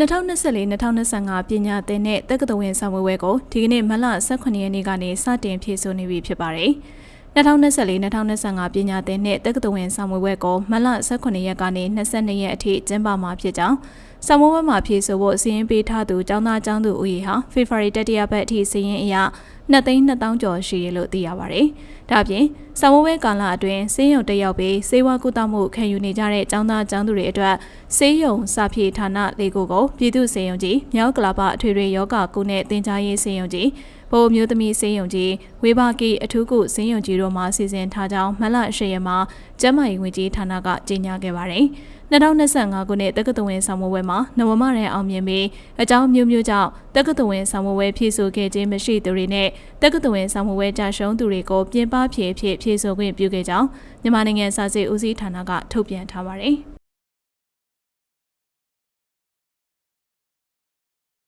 2024-2025ပညာသင်တဲ့တက္ကသိုလ်ဝင်ဆောင်ဝဲကိုဒီကနေ့မလ18ရက်နေ့ကနေစတင်ဖြည့်ဆို့နေပြီဖြစ်ပါတယ်။2024-2025ပညာသင်တဲ့တက္ကသိုလ်ဝင်ဆောင်ဝဲကိုမလ18ရက်ကနေ22ရက်အထိကျင်းပမှာဖြစ်ကြောင်း ဆောင်ဝဲမှာဖြည့်ဆို့ဖို့စီရင်ပေးထားသူចောင်းသားចောင်းသူဦးရေဟာဖေဖော်ဝါရီတတိယပတ်အထိစီရင်အရ2သိန်း2000ကျော်ရှိတယ်လို့သိရပါတယ်။ဒါ့အပြင်ဆောင်ဝဲကာလအတွင်းစေယုံတက်ရောက်ပြီးစေဝါကုသမှုခံယူနေကြတဲ့ចောင်းသားចောင်းသူတွေအတွက်စေယုံစာဖြည့်ဌာနလေးခုကိုပြည်သူစေယုံကြီးမြောက်ကလာပအထွေထွေယောဂကုနဲ့တင် जा ရေးစေယုံကြီးဗိုလ်မျိုးသမီးစေယုံကြီးဝေဘာကီအထူးကုစေယုံကြီးတို့မှစီစဉ်ထားကြောင်းမလ၈ရက်မှာကျန်းမာရေးဝန်ကြီးဌာနကကြေညာခဲ့ပါတယ်။2025ခုနှစ်တက္ကသိုလ်ဝင်ဆောင်မပွဲမှာ ှာနဝမရန်အောင်မြင်ပြီးအကြောင်းမျိုးမျိုးကြောင့်တက္ကသိုလ်ဝင်ဆောင်မပွဲဖြည့်ဆို့ခဲ့ခြင်းမရှိသူတွေနဲ့တက္ကသိုလ်ဝင်ဆောင်မပွဲကြာရှုံးသူတွေကိုပြင်ပဖြည့်ဖြည့်ဖြည့်ဆို့ခွင့်ပြုခဲ့ကြောင်းမြန်မာနိုင်ငံစာစစ်ဦးစီးဌာနကထုတ်ပြန်ထားပါတယ်။